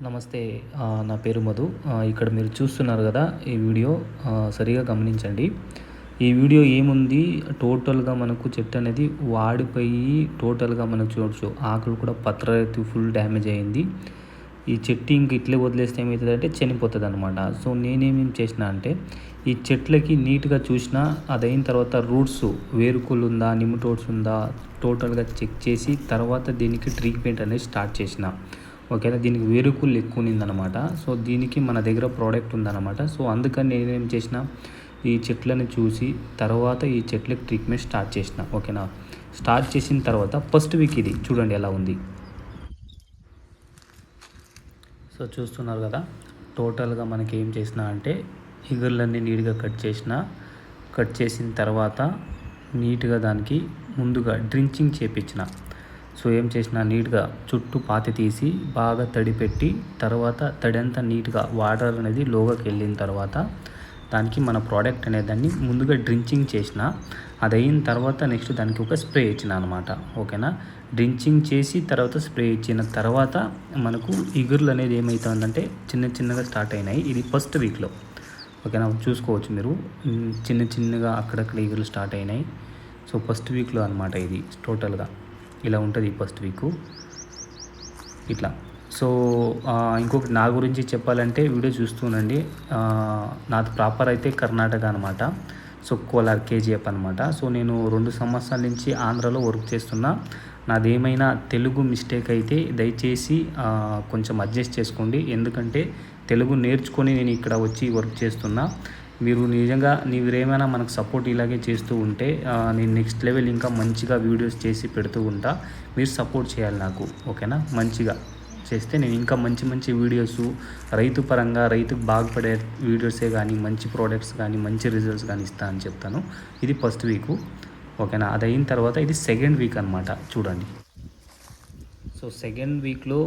నమస్తే నా పేరు మధు. ఇక్కడ మీరు చూస్తున్నారు కదా ఈ వీడియో సరిగా గమనించండి. ఈ వీడియో ఏముంది? టోటల్గా మనకు చెట్టు అనేది వాడిపోయి టోటల్గా మనకు చూడొచ్చు. ఆకులు కూడా పత్రతి ఫుల్ డ్యామేజ్ అయింది. ఈ చెట్టు ఇంక ఇట్లే వదిలేస్తే ఏమవుతుందంటే చనిపోతుంది అనమాట సో నేనేమేం చేసిన అంటే ఈ చెట్లకి నీట్గా చూసిన అది అయిన తర్వాత రూట్స్ వేరుకులు ఉందా నిమ్టోడ్స్ ఉందా టోటల్గా చెక్ చేసి తర్వాత దీనికి ట్రీట్మెంట్ అనేది స్టార్ట్ చేసిన. ఓకేనా? దీనికి వేరుకులు ఎక్కువ ఉన్నిందనమాట సో దీనికి మన దగ్గర ప్రోడక్ట్ ఉందన్నమాట. సో అందుకని నేనేం చేసిన ఈ చెట్లను చూసి తర్వాత ఈ చెట్లకి ట్రీట్మెంట్ స్టార్ట్ చేసిన ఓకేనా? స్టార్ట్ చేసిన తర్వాత ఫస్ట్ వీక్ ఇది. చూడండి ఎలా ఉంది. సో చూస్తున్నారు కదా? టోటల్గా మనకి ఏం చేసిన అంటే ఇగుర్లన్నీ నీట్గా కట్ చేసిన కట్ చేసిన తర్వాత నీట్గా దానికి ముందుగా డ్రించింగ్ చేపించిన. సో ఏం చేసిన నీట్గా చుట్టూ పాతి తీసి బాగా తడి పెట్టి తర్వాత తడి అంతా నీట్గా వాటర్ అనేది లోగకి వెళ్ళిన తర్వాత దానికి మన ప్రోడక్ట్ అనే దాన్ని ముందుగా డ్రించింగ్ చేసిన అది అయిన తర్వాత నెక్స్ట్ దానికి ఒక స్ప్రే ఇచ్చిన అనమాట ఓకేనా? డ్రించింగ్ చేసి తర్వాత స్ప్రే ఇచ్చిన తర్వాత మనకు ఇగుర్లు అనేది ఏమవుతుందంటే చిన్న చిన్నగా స్టార్ట్ అయినాయి. ఇది ఫస్ట్ వీక్లో. ఓకేనా? చూసుకోవచ్చు మీరు. చిన్న చిన్నగా అక్కడక్కడ ఇగుర్లు స్టార్ట్ అయినాయి. సో ఫస్ట్ వీక్లో అనమాట ఇది టోటల్గా. ఇలా ఉంటుంది ఫస్ట్ వీక్ ఇట్లా. సో ఇంకొకటి నా గురించి చెప్పాలంటే వీడియో చూస్తుండండి నాది ప్రాపర్ అయితే కర్ణాటక అనమాట సో కోలార్ కేజీఎఫ్ అనమాట సో నేను రెండు సంవత్సరాల నుంచి ఆంధ్రాలో వర్క్ చేస్తున్నా. నాదేమైనా తెలుగు మిస్టేక్ అయితే దయచేసి కొంచెం అడ్జస్ట్ చేసుకోండి. ఎందుకంటే తెలుగు నేర్చుకొని నేను ఇక్కడ వచ్చి వర్క్ చేస్తున్నా. మీరు నిజంగా మీరేమైనా మనకు సపోర్ట్ ఇలాగే చేస్తూ ఉంటే నేను నెక్స్ట్ లెవెల్ ఇంకా మంచిగా వీడియోస్ చేసి పెడుతూ ఉంటా. మీరు సపోర్ట్ చేయాలి నాకు ఓకేనా మంచిగా చేస్తే నేను ఇంకా మంచి మంచి వీడియోస్ రైతు పరంగా రైతుకు బాగుపడే వీడియోసే కానీ మంచి ప్రోడక్ట్స్ కానీ మంచి రిజల్ట్స్ కానీ ఇస్తా అని చెప్తాను. ఇది ఫస్ట్ వీకు ఓకేనా అది అయిన తర్వాత ఇది సెకండ్ వీక్ అనమాట చూడండి. సో సెకండ్ వీక్లో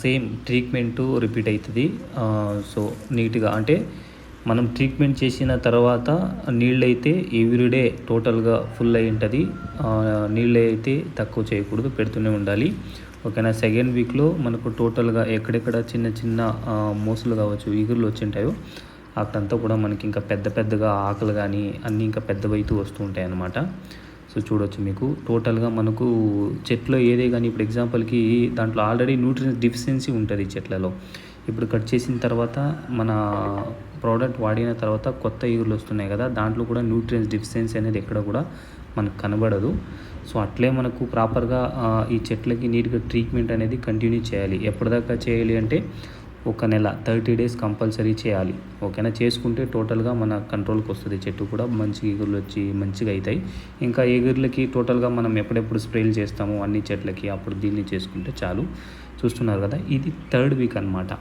సేమ్ ట్రీట్మెంట్ రిపీట్ అవుతుంది. సో నీట్గా అంటే మనం ట్రీట్మెంట్ చేసిన తర్వాత నీళ్ళు అయితే ఎవ్రీడే టోటల్గా ఫుల్ అయి ఉంటుంది. నీళ్ళు అయితే తక్కువ చేయకూడదు పెడుతూనే ఉండాలి. ఓకేనా? సెకండ్ వీక్లో మనకు టోటల్గా ఎక్కడెక్కడ చిన్న చిన్న ఆ, మోసలు కావచ్చు ఈగుర్లు వచ్చింటాయో అక్కడంతా కూడా మనకి ఇంకా పెద్ద పెద్దగా ఆకలి కానీ అన్నీ ఇంకా పెద్దవైతూ వస్తూ ఉంటాయి అన్నమాట సో చూడొచ్చు మీకు. టోటల్గా మనకు చెట్లో ఏదే కానీ ఇప్పుడు ఎగ్జాంపుల్కి దాంట్లో ఆల్రెడీ న్యూట్రియన్స్ డిఫిషియన్సీ ఉంటుంది చెట్లలో. ఇప్పుడు కట్ చేసిన తర్వాత మన ప్రోడక్ట్ వాడిన తర్వాత కొత్త ఈగుర్లు వస్తున్నాయి కదా దాంట్లో కూడా న్యూట్రియన్స్ డిఫిషియన్సీ అనేది ఎక్కడ కూడా మనకు కనబడదు. సో అట్లే మనకు ప్రాపర్గా ఈ చెట్లకి నీట్గా ట్రీట్మెంట్ అనేది కంటిన్యూ చేయాలి. ఎప్పటిదాకా చేయాలి అంటే ఒక నెల థర్టీ డేస్ కంపల్సరీ చేయాలి. ఓకేనా? చేసుకుంటే టోటల్గా మన కంట్రోల్కి వస్తుంది. చెట్టు కూడా మంచి ఎగురులు వచ్చి మంచిగా అవుతాయి. ఇంకా ఎగురులకి టోటల్గా మనం ఎప్పుడెప్పుడు స్ప్రేలు చేస్తామో అన్ని చెట్లకి అప్పుడు దీన్ని చేసుకుంటే చాలు. చూస్తున్నారు కదా? ఇది థర్డ్ వీక్ అనమాట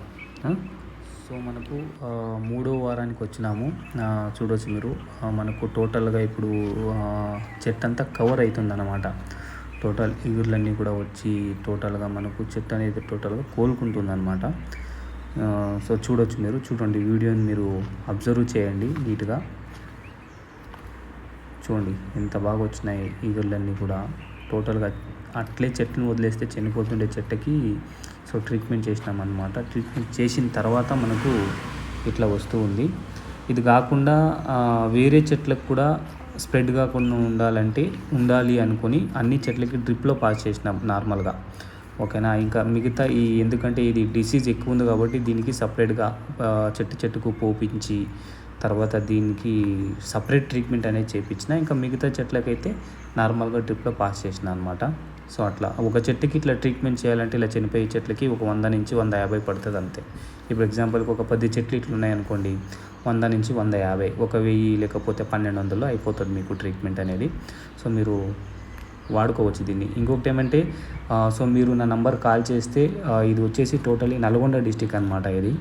సో మనకు మూడో వారానికి వచ్చినాము. చూడవచ్చు మీరు. మనకు టోటల్గా ఇప్పుడు చెట్టంతా చెట్టు అంతా కవర్ టోటల్ ఇగుర్లన్నీ కూడా వచ్చి టోటల్గా మనకు చెట్టు అనేది టోటల్గా కోలుకుంటుంది అనమాట సో చూడొచ్చు మీరు. చూడండి వీడియోని మీరు అబ్జర్వ్ చేయండి నీట్గా. చూడండి ఎంత బాగా వచ్చినాయి ఈగుర్లన్నీ కూడా. టోటల్గా అట్లే చెట్టును వదిలేస్తే చనిపోతుండే చెట్టుకి సో ట్రీట్మెంట్ చేసినాం అనమాట ట్రీట్మెంట్ చేసిన తర్వాత మనకు ఇట్లా వస్తూ ఉంది. ఇది కాకుండా వేరే చెట్లకు కూడా స్ప్రెడ్ కాకుండా ఉండాలంటే ఉండాలి అనుకొని అన్ని చెట్లకి డ్రిప్లో పాస్ చేసినాం నార్మల్గా. ఓకేనా? ఇంకా మిగతా ఈ ఎందుకంటే ఇది డిసీజ్ ఎక్కువ ఉంది కాబట్టి దీనికి సపరేట్గా చెట్టు చెట్టుకు పోపించి తర్వాత దీనికి సపరేట్ ట్రీట్మెంట్ అనేది చేయించిన ఇంకా మిగతా చెట్లకైతే నార్మల్గా డ్రిప్లో పాస్ చేసిన అనమాట సో అట్లా. ఒక చెట్టుకి ఇట్లా ట్రీట్మెంట్ చేయాలంటే ఇలా చనిపోయే చెట్లకి ఒక వంద నుంచి వంద యాభై పడుతుంది అంతే. ఇప్పుడు ఎగ్జాంపుల్కి ఒక పది చెట్లు ఇట్లా ఉన్నాయనుకోండి వంద నుంచి వంద యాభై. ఒక వెయ్యి లేకపోతే పన్నెండు వందలు అయిపోతుంది మీకు ట్రీట్మెంట్ అనేది. సో మీరు వాడుకోవచ్చు దీన్ని. ఇంకొకటి ఏమంటే సో మీరు నా నంబర్ కాల్ చేస్తే ఇది వచ్చేసి టోటలీ నల్గొండ డిస్టిక్ అనమాట ఇది.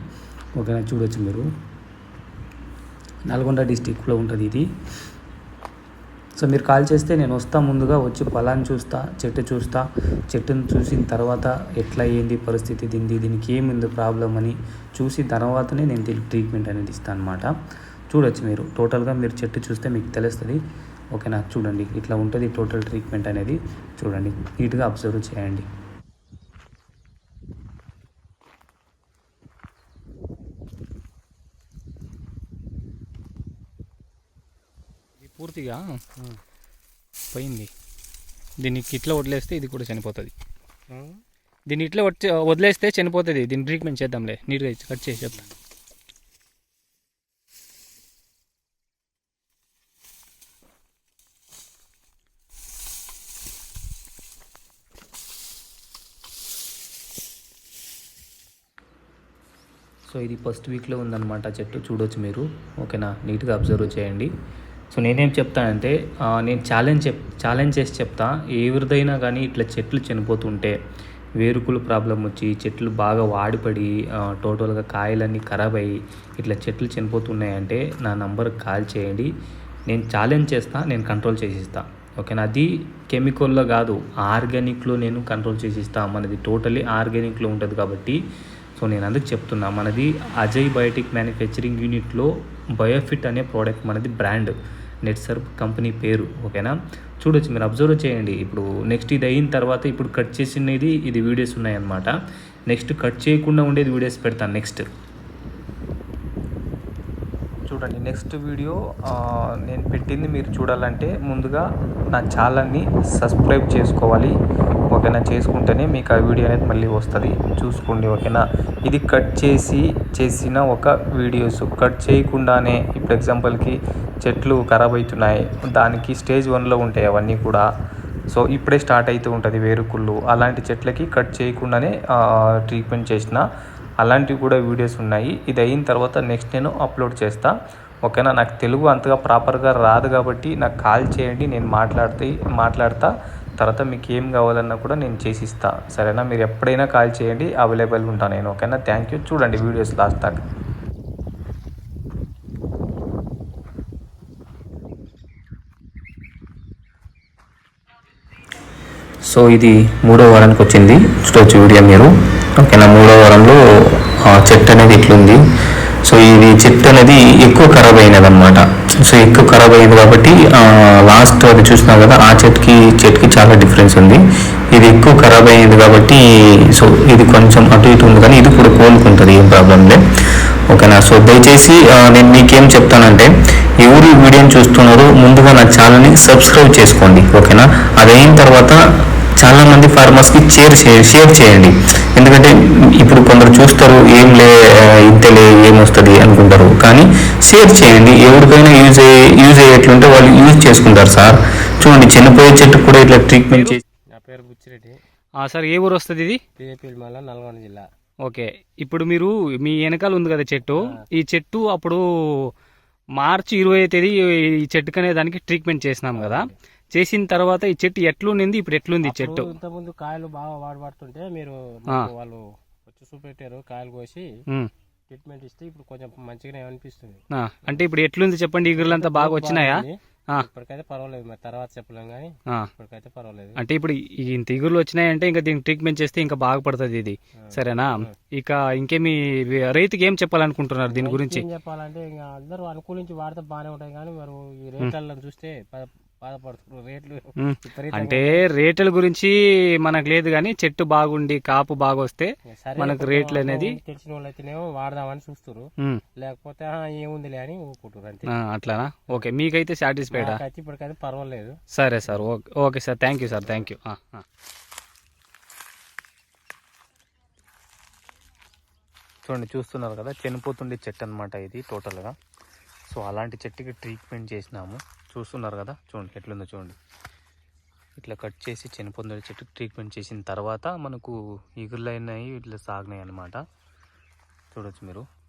ఓకేనా? చూడొచ్చు మీరు. నల్గొండ డిస్టిక్లో ఉంటుంది ఇది. సో మీరు కాల్ చేస్తే నేను వస్తా ముందుగా వచ్చి పొలాన్ని చూస్తా చెట్టు చూస్తా. చెట్టును చూసిన తర్వాత ఎట్లా ఏంది పరిస్థితి దీనిది దీనికి ఏముంది ప్రాబ్లం అని చూసి తర్వాతనే నేను దీనికి ట్రీట్మెంట్ అనేది ఇస్తాను అనమాట చూడొచ్చు మీరు. టోటల్గా మీరు చెట్టు చూస్తే మీకు తెలుస్తుంది. ఓకేనా? చూడండి. ఇట్లా ఉంటుంది టోటల్ ట్రీట్మెంట్ అనేది. చూడండి. నీట్గా అబ్జర్వ్ చేయండి. పూర్తిగా పోయింది. దీనికి ఇట్లా వదిలేస్తే ఇది కూడా చనిపోతుంది. దీన్ని ఇట్లా వచ్చే వదిలేస్తే చనిపోతుంది. దీన్ని ట్రీట్మెంట్ చేద్దాంలే. నీట్గా కట్ చేసి చెప్తా. సో ఇది ఫస్ట్ వీక్లో ఉందన్నమాట చెట్టు. చూడొచ్చు మీరు. ఓకేనా? నీట్గా అబ్జర్వ్ చేయండి. సో నేనేం చెప్తానంటే నేను ఛాలెంజ్ చెప్ ఛాలెంజ్ చేసి చెప్తా. ఎవరిదైనా కానీ ఇట్లా చెట్లు చనిపోతుంటే వేరుకులు ప్రాబ్లం వచ్చి చెట్లు బాగా వాడిపడి టోటల్గా కాయలన్నీ ఖరాబ్ అయ్యి ఇట్లా చెట్లు చనిపోతున్నాయంటే నా నంబర్ కాల్ చేయండి. నేను ఛాలెంజ్ చేస్తా నేను కంట్రోల్ చేసిస్తా. ఓకేనా అది కెమికల్లో కాదు ఆర్గానిక్లో నేను కంట్రోల్ చేసిస్తా. మనది టోటలీ ఆర్గానిక్లో ఉంటుంది కాబట్టి. సో నేను అందుకు చెప్తున్నా మనది అజయ్ బయోటిక్ మ్యానుఫ్యాక్చరింగ్ యూనిట్లో బయోఫిట్ అనే ప్రోడక్ట్ మనది బ్రాండ్ నెట్ సర్ప్ కంపెనీ పేరు ఓకేనా? చూడొచ్చు మీరు అబ్జర్వ్ చేయండి. ఇప్పుడు నెక్స్ట్ ఇది అయిన తర్వాత ఇప్పుడు కట్ చేసినది ఇది వీడియోస్ ఉన్నాయన్నమాట. నెక్స్ట్ కట్ చేయకుండా ఉండేది వీడియోస్ పెడతాను నెక్స్ట్ చూడండి నెక్స్ట్ వీడియో నేను పెట్టింది మీరు చూడాలంటే ముందుగా నా ఛానల్ని సబ్స్క్రైబ్ చేసుకోవాలి. ఓకేనా? చేసుకుంటేనే మీకు ఆ వీడియో అనేది మళ్ళీ వస్తుంది. చూసుకోండి ఓకేనా? ఇది కట్ చేసి చేసిన ఒక వీడియోస్. కట్ చేయకుండానే ఇప్పుడు ఎగ్జాంపుల్కి చెట్లు ఖరాబ్ అవుతున్నాయి. దానికి స్టేజ్ వన్లో ఉంటాయి అవన్నీ కూడా. సో ఇప్పుడే స్టార్ట్ అవుతూ ఉంటుంది వేరుకుళ్ళు. అలాంటి చెట్లకి కట్ చేయకుండానే ట్రీట్మెంట్ చేసిన అలాంటివి కూడా వీడియోస్ ఉన్నాయి. ఇది అయిన తర్వాత నెక్స్ట్ నేను అప్లోడ్ చేస్తాను ఓకేనా? నాకు తెలుగు అంతగా ప్రాపర్గా రాదు కాబట్టి నాకు కాల్ చేయండి. నేను మాట్లాడితే మాట్లాడతా. తర్వాత మీకు ఏం కావాలన్నా కూడా నేను చేసి ఇస్తాను సరేనా? మీరు ఎప్పుడైనా కాల్ చేయండి అవైలబుల్ ఉంటాను నేను ఓకేనా? థ్యాంక్ యూ చూడండి వీడియోస్ లాస్ట్ దాకా. సో ఇది మూడో వారానికి వచ్చింది. చూడవచ్చు వీడియో మీరు. ఓకేనా? మూడో వారంలో ఆ చెట్టు అనేది ఇట్లుంది. సో ఇది చెట్టు అనేది ఎక్కువ ఖరాబ్ అయినది అనమాట సో ఎక్కువ ఖరాబ్ అయ్యింది కాబట్టి లాస్ట్ అది చూసినా కదా ఆ చెట్టుకి చెట్కి చెట్టుకి చాలా డిఫరెన్స్ ఉంది. ఇది ఎక్కువ ఖరాబ్ అయ్యింది కాబట్టి సో ఇది కొంచెం అటు ఇటు ఉంది కానీ ఇది కూడా కోలుకుంటుంది ఏం ప్రాబ్లం లేదు ఓకేనా? సో దయచేసి నేను మీకేం చెప్తానంటే ఎవరు ఈ వీడియోని చూస్తున్నారో ముందుగా నా ఛానల్ని సబ్స్క్రైబ్ చేసుకోండి ఓకేనా? అది అయిన తర్వాత ఫార్మర్స్కి షేర్ షేర్ చేయండి. ఎందుకంటే ఇప్పుడు కొందరు చూస్తారు ఏం లే ఇంతలే ఏమొస్తుంది అనుకుంటారు. కానీ షేర్ చేయండి. ఎవరికైనా యూజ్ అయ్యే యూజ్ అయ్యేట్లుంటే వాళ్ళు యూజ్ చేసుకుంటారు సార్. చూడండి చనిపోయే చెట్టు కూడా ఇట్లా ట్రీట్మెంట్ చేసి నా పేరు బుచ్చిరెడ్డి. సార్ ఏ ఊరు వస్తుంది ఇది? నల్గొండ జిల్లా. ఓకే. ఇప్పుడు మీరు మీ వెనకాల ఉంది కదా చెట్టు. ఈ చెట్టు అప్పుడు మార్చి ఇరవై తేదీ ఈ చెట్టుకనే దానికి ట్రీట్మెంట్ చేసినాం కదా. చేసిన తర్వాత ఈ చెట్టు ఎట్లుండింది? ఇప్పుడు ఎట్లుంది ఈ చెట్టు? ఇంత ముందు కాయలు బాగా వాడబడుతుంటే మీరు వాళ్ళు వచ్చి చూపెట్టారు కాయలు కోసి. ట్రీట్మెంట్ ఇస్తే ఇప్పుడు కొంచెం మంచిగానే అనిపిస్తుంది. అంటే ఇప్పుడు ఎట్లుంది చెప్పండి? ఈగుర్లంతా బాగా వచ్చినాయా. ఇప్పటికైతే పర్వాలేదు మరి తర్వాత చెప్పలేం కానీ. ఇప్పటికైతే పర్వాలేదు. అంటే ఇప్పుడు ఈ ఇంత ఈగుర్లు వచ్చినాయంటే ఇంకా దీనికి ట్రీట్మెంట్ చేస్తే ఇంకా బాగుపడుతుంది ఇది. సరేనా? ఇక ఇంకేమి రైతుకి ఏం చెప్పాలనుకుంటున్నారు దీని గురించి ఏం చెప్పాలంటే ఇంకా అందరూ అనుకూలించి వాడితే బాగానే ఉంటాయి కానీ మరి ఈ రేట్లలో చూస్తే అంటే రేట్ల గురించి మనకు లేదు కానీ చెట్టు బాగుండి కాపు బాగా వస్తే మనకు రేట్లు అనేది తెలిసిన వాళ్ళు అయితేనేమో వాడదామని చూస్తారు. లేకపోతే "ఆ, ఏముందిలే అని ఊరుకుంటారు అట్లానా? ఓకే మీకైతే సాటిస్ఫైడా ఇప్పటికైతే పర్వాలేదు. సరే sir. Okay okay sir. Thank you sir. Thank you చూడండి చూస్తున్నారు కదా? చనిపోతుండే చెట్టు అనమాట ఇది టోటల్గా సో అలాంటి చెట్టుకి ట్రీట్మెంట్ చేసినాము. చూస్తున్నారు కదా. చూడండి ఎట్లుందో చూడండి. ఇట్లా కట్ చేసి చనిపోతుండే చెట్టుకి ట్రీట్మెంట్ చేసిన తర్వాత మనకు ఈగుర్లు అయినాయి ఇట్లా సాగినాయి అనమాట చూడొచ్చు మీరు.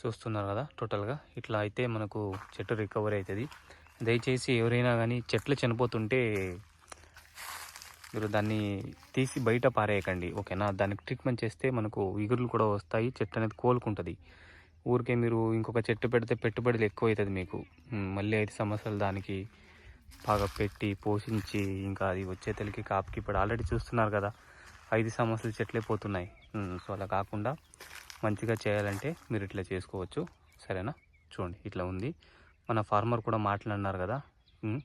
చూస్తున్నారు కదా టోటల్గా ఇట్లా అయితే మనకు చెట్టు రికవరీ అవుతుంది. దయచేసి ఎవరైనా కానీ చెట్లు చనిపోతుంటే మీరు దాన్ని తీసి బయట పారేయకండి ఓకేనా? దానికి ట్రీట్మెంట్ చేస్తే మనకు ఇగురులు కూడా వస్తాయి చెట్టు అనేది కోలుకుంటుంది. ఊరికే మీరు ఇంకొక చెట్టు పెడితే పెట్టుబడులు ఎక్కువ అవుతుంది మీకు మళ్ళీ ఐదు సంవత్సరాలు దానికి బాగా పెట్టి పోషించి ఇంకా అది వచ్చే తల్లికి కాపుకి ఇప్పుడు ఆల్రెడీ చూస్తున్నారు కదా ఐదు సంవత్సరాలు చెట్లే పోతున్నాయి. సో అలా కాకుండా మంచిగా చేయాలంటే మీరు ఇట్లా చేసుకోవచ్చు. సరేనా? చూడండి ఇట్లా ఉంది. మన ఫార్మర్ కూడా మాట్లాడినారు కదా? ఉమ్,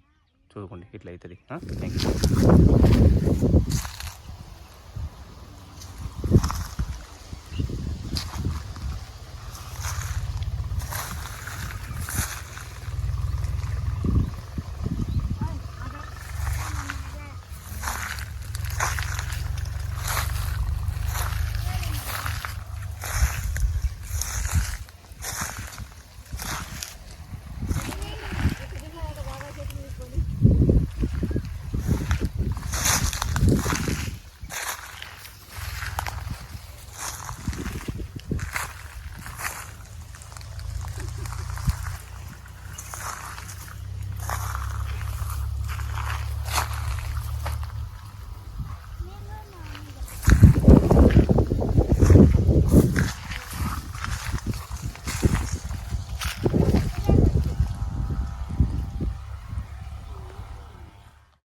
చూసుకోండి ఇట్లా అవుతుంది థ్యాంక్ యూ